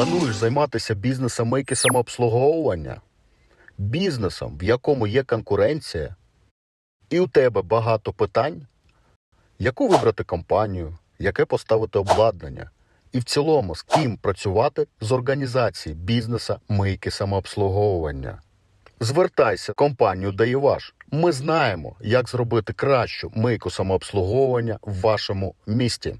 Плануєш займатися бізнесом мийки самообслуговування, бізнесом, в якому є конкуренція, і у тебе багато питань, яку вибрати компанію, яке поставити обладнання, і в цілому з ким працювати з організації бізнеса мийки самообслуговування. Звертайся в компанію Даєваш. Ми знаємо, як зробити кращу мийку самообслуговування в вашому місті.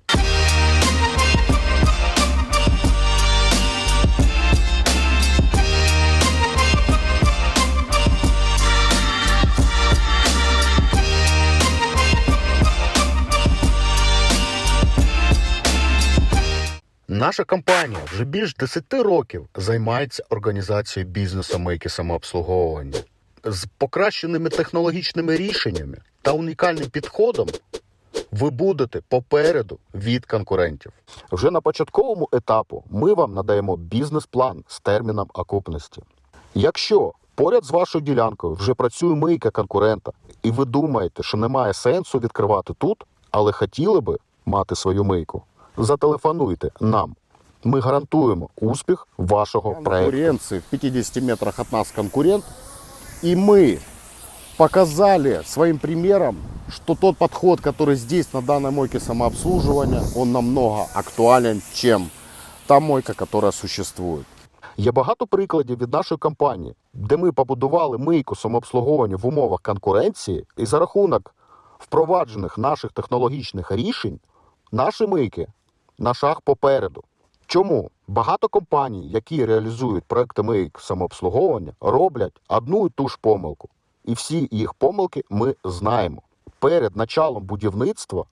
Наша компанія вже більш 10 років займається організацією бізнесу мийки самообслуговування з покращеними технологічними рішеннями та унікальним підходом. Ви будете попереду від конкурентів. Вже на початковому етапу ми вам надаємо бізнес-план з терміном окупності. Якщо поряд з вашою ділянкою вже працює мийка конкурента, і ви думаєте, що немає сенсу відкривати тут, але хотіли би мати свою мийку, зателефонуйте нам. Ми гарантуємо успіх вашого конкуренции, в 50 метрах от нас конкурент, и мы показали своим примером, что тот подход, который здесь на данной мойке самообслуживания, он намного актуален, чем та мойка, которая существует. Є багато прикладів від нашої компанії, де ми побудували мийку самообслуговування в умовах конкуренції, і за рахунок впроваджених наших технологічних рішень, наші мийки на шаг попереду. Чому багато компаній, які реалізують проекти мийк самообслуговування, роблять одну і ту ж помилку, і всі їх помилки ми знаємо. Перед началом будівництва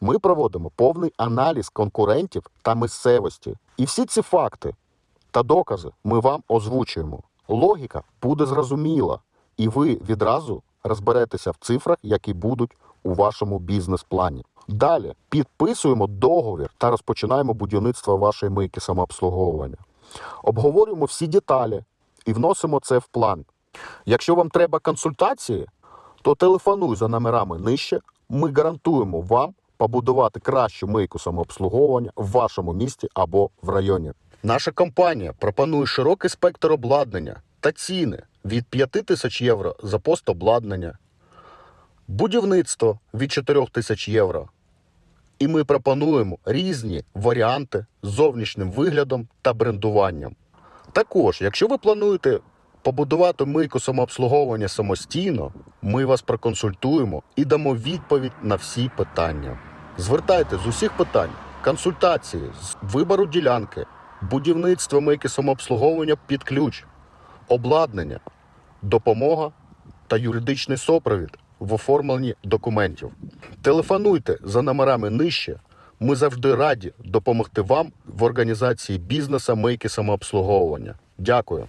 ми проводимо повний аналіз конкурентів та місцевості. І всі ці факти та докази ми вам озвучуємо. Логіка буде зрозуміла, і ви відразу розберетеся в цифрах, які будуть у вашому бізнес-плані. Далі підписуємо договір та розпочинаємо будівництво вашої мийки самообслуговування. Обговорюємо всі деталі і вносимо це в план. Якщо вам треба консультації, то телефонуй за номерами нижче. Ми гарантуємо вам побудувати кращу мийку самообслуговування в вашому місті або в районі. Наша компанія пропонує широкий спектр обладнання та ціни від 5 тисяч євро за пост обладнання, будівництво від 4 тисяч євро. І ми пропонуємо різні варіанти з зовнішнім виглядом та брендуванням. Також, якщо ви плануєте побудувати мийку самообслуговування самостійно, ми вас проконсультуємо і дамо відповідь на всі питання. Звертайте з усіх питань, консультації з вибору ділянки, будівництво мийки самообслуговування під ключ, обладнання, допомога та юридичний супровід в оформленні документів. Телефонуйте за номерами нижче. Ми завжди раді допомогти вам в організації бізнесу мийки самообслуговування. Дякую.